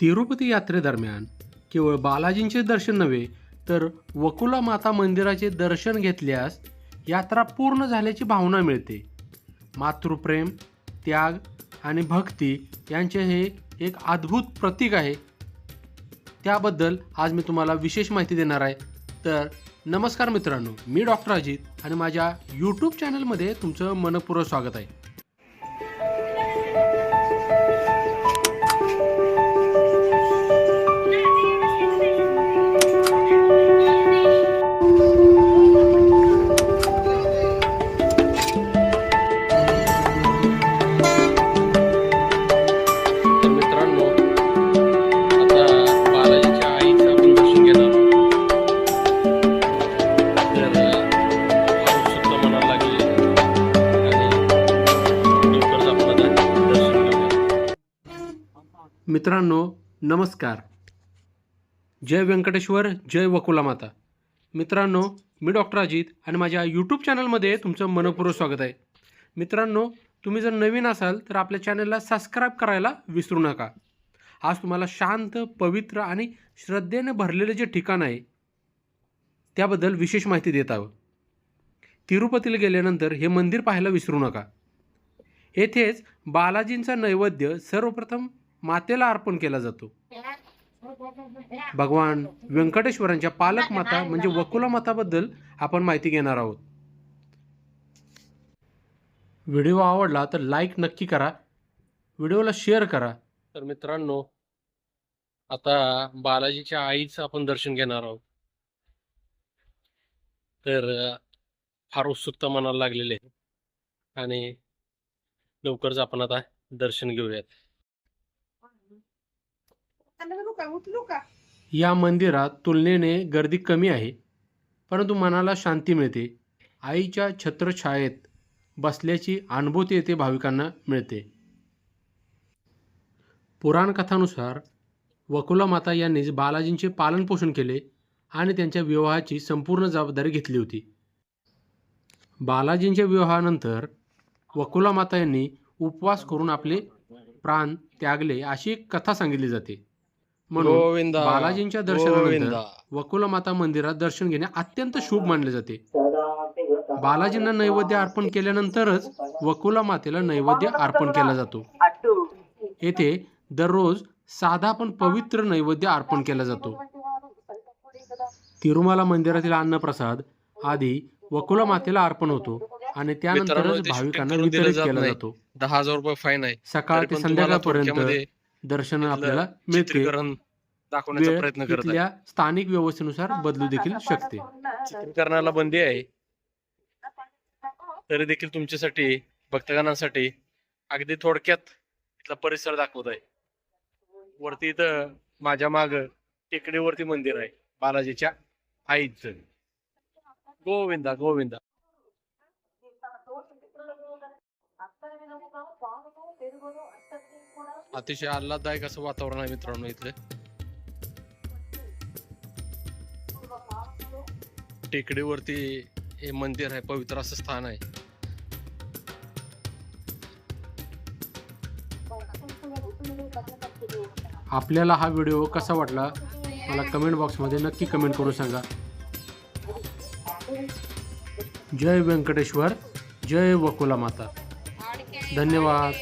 तिरुपती यात्रेदरम्यान केवळ बालाजींचे दर्शन नव्हे तर वकुला माता मंदिराचे दर्शन घेतल्यास यात्रा पूर्ण झाल्याची भावना मिळते. मातृप्रेम त्याग आणि भक्ती यांचे हे एक अद्भुत प्रतीक आहे. त्याबद्दल आज मी तुम्हाला विशेष माहिती देणार आहे. तर नमस्कार मित्रांनो मी डॉक्टर अजित आणि माझ्या यूट्यूब चॅनलमध्ये तुमचं मनपूर्वक स्वागत आहे. मित्रांनो नमस्कार. जय व्यंकटेश्वर जय वकुला माता. मित्रांनो मी डॉक्टर अजित आणि माझ्या यूट्यूब चॅनलमध्ये तुमचं मनपूर्वक स्वागत आहे. मित्रांनो तुम्ही जर नवीन असाल तर आपल्या चॅनलला सबस्क्राईब करायला विसरू नका. आज तुम्हाला शांत पवित्र आणि श्रद्धेने भरलेले जे ठिकाण आहे त्याबद्दल विशेष माहिती देत आहोत. तिरुपतीला गेल्यानंतर हे मंदिर पाहायला विसरू नका. येथेच बालाजींचा नैवेद्य सर्वप्रथम मातेला अर्पण केला जातो. भगवान व्यंकटेश्वरांच्या पालक माता म्हणजे वकुला माताबद्दल आपण माहिती घेणार आहोत. व्हिडिओ आवडला तर लाईक नक्की करा. व्हिडिओला शेअर करा. तर मित्रांनो आता बालाजीच्या आईचं आपण दर्शन घेणार आहोत. तर फार उत्सुकता मनाला लागलेली आहे. आणि लवकरच आपण आता दर्शन घेऊयात. या मंदिरात तुलनेने गर्दी कमी आहे परंतु मनाला शांती मिळते. आईच्या छत्रछायेत बसल्याची अनुभूती येथे भाविकांना मिळते. पुराण कथानुसार वकुला माता यांनीच बालाजींचे पालनपोषण केले आणि त्यांच्या विवाहाची संपूर्ण जबाबदारी घेतली होती. बालाजींच्या विवाहानंतर वकुला माता यांनी उपवास करून आपले प्राण त्यागले अशी एक कथा सांगितली जाते. म्हणून बालाजींच्या दर्शनानंतर वकुला माता मंदिरात दर्शन घेणे अत्यंत शुभ मानले जाते. बालाजींना नैवेद्य अर्पण केल्यानंतरच वकुला मातेला नैवेद्य अर्पण केला जातो. येथे दररोज साधा पण पवित्र नैवेद्य अर्पण केला जातो. तिरुमाला मंदिरातील अन्नप्रसाद आधी वकुला मातेला अर्पण होतो. आणि त्यानंतरच मित्रांनो, ते भाविकांना वितरित केला. जातो. दहा हजार रुपये फाईन आहे. सकाळ ते संध्याकाळपर्यंत दर्शन आपल्याला मिळते. दाखवण्याचा प्रयत्न करत आहे. स्थानिक व्यवस्थेनुसार बदलू देखील शकते. चित्रीकरणाला बंदी आहे. तरी देखील तुमच्यासाठी भक्तगणांसाठी अगदी थोडक्यात इथला परिसर दाखवत आहे. वरती इथं माझ्या माग टेकडीवरती मंदिर आहे बालाजीच्या आईचं. गोविंदा गोविंदा. अतिशय आल्हाददायक असं वातावरण आहे मित्रांनो इथलं. टेकडीवरती हे मंदिर आहे पवित्र असं स्थान आहे. आपल्याला हा व्हिडिओ कसा वाटला मला कमेंट बॉक्समध्ये नक्की कमेंट करून सांगा. जय व्यंकटेश्वर जय वकुला माता. धन्यवाद.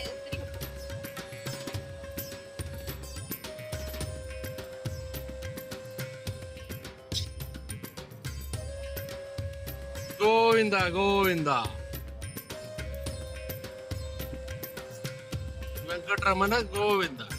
गोविंदा गोविंदा व्यंकटरमण गोविंदा